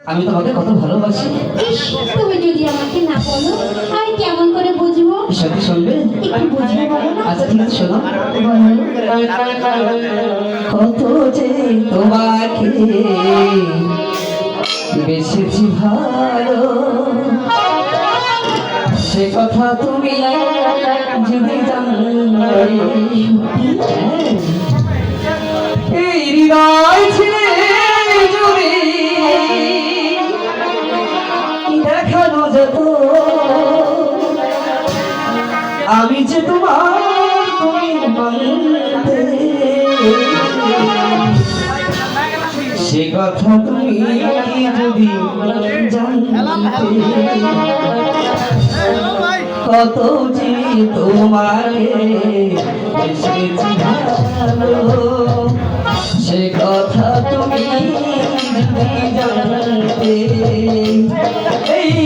আমি তোমাকে কত ভালোবাসি। তুমি যদি আমাকে না বলো আমি কেমন করে বুঝব? সত্যি শুনবে? একটু বুঝিয়ে বলো না। আচ্ছা ঠিক আছে শোনো। কত যে তোমাকে বেসেছি ভালো সে কথা তুমি যেত আমি যে তোমার তুমি সে কথা তুমি যদি কত যে তোমাকে সে কথা তুমি জানতে।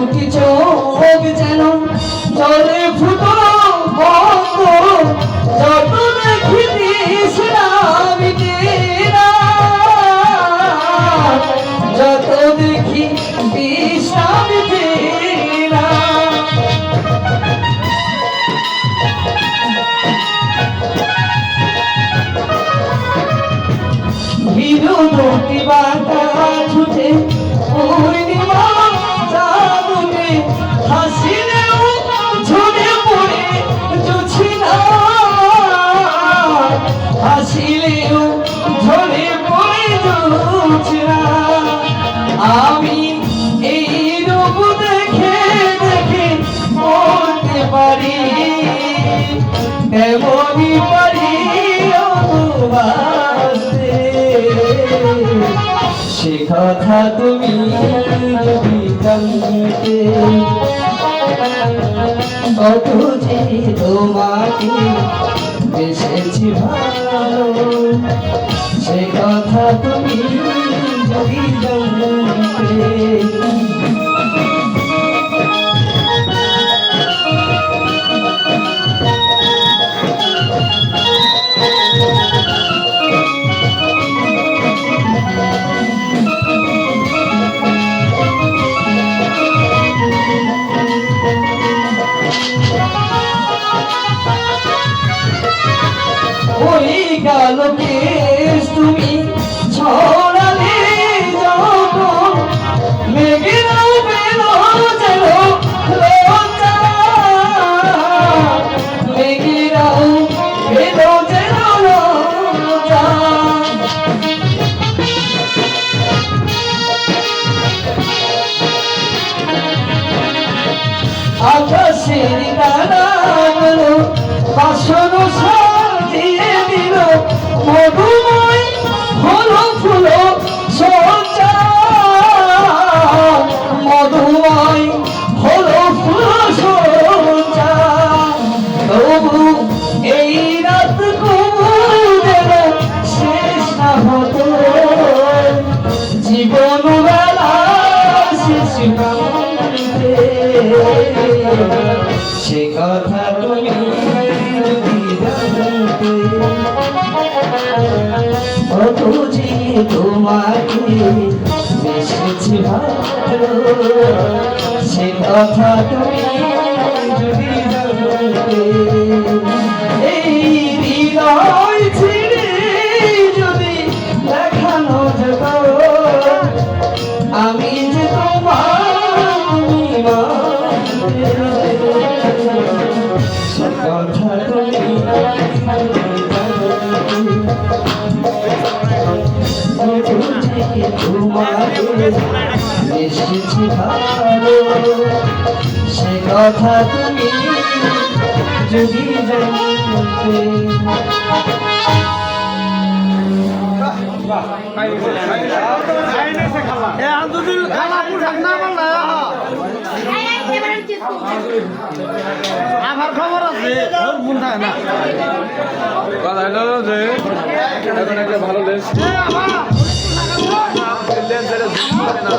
দুটি চোখ যেন জলে কথা তুমি জানতে কত যে তোমাকে বেসেছি ভালো। সে কথা তুমি যদি জানতে ওই গেল কেশ তুমি ছড়ালে যখন মেঘেরাও পেল যেন লজ্জা মেঘেরাও যেন আকাশের দাঁড়াল বাসন কত যে তোমাকে বেসেছি সে কথা তুমি যদি জানতে এসেছি ভালো সে কথা তুমি যদি জানতে আমার খবর আছে মন ভালো লেন্স লেন্স এটা zoom না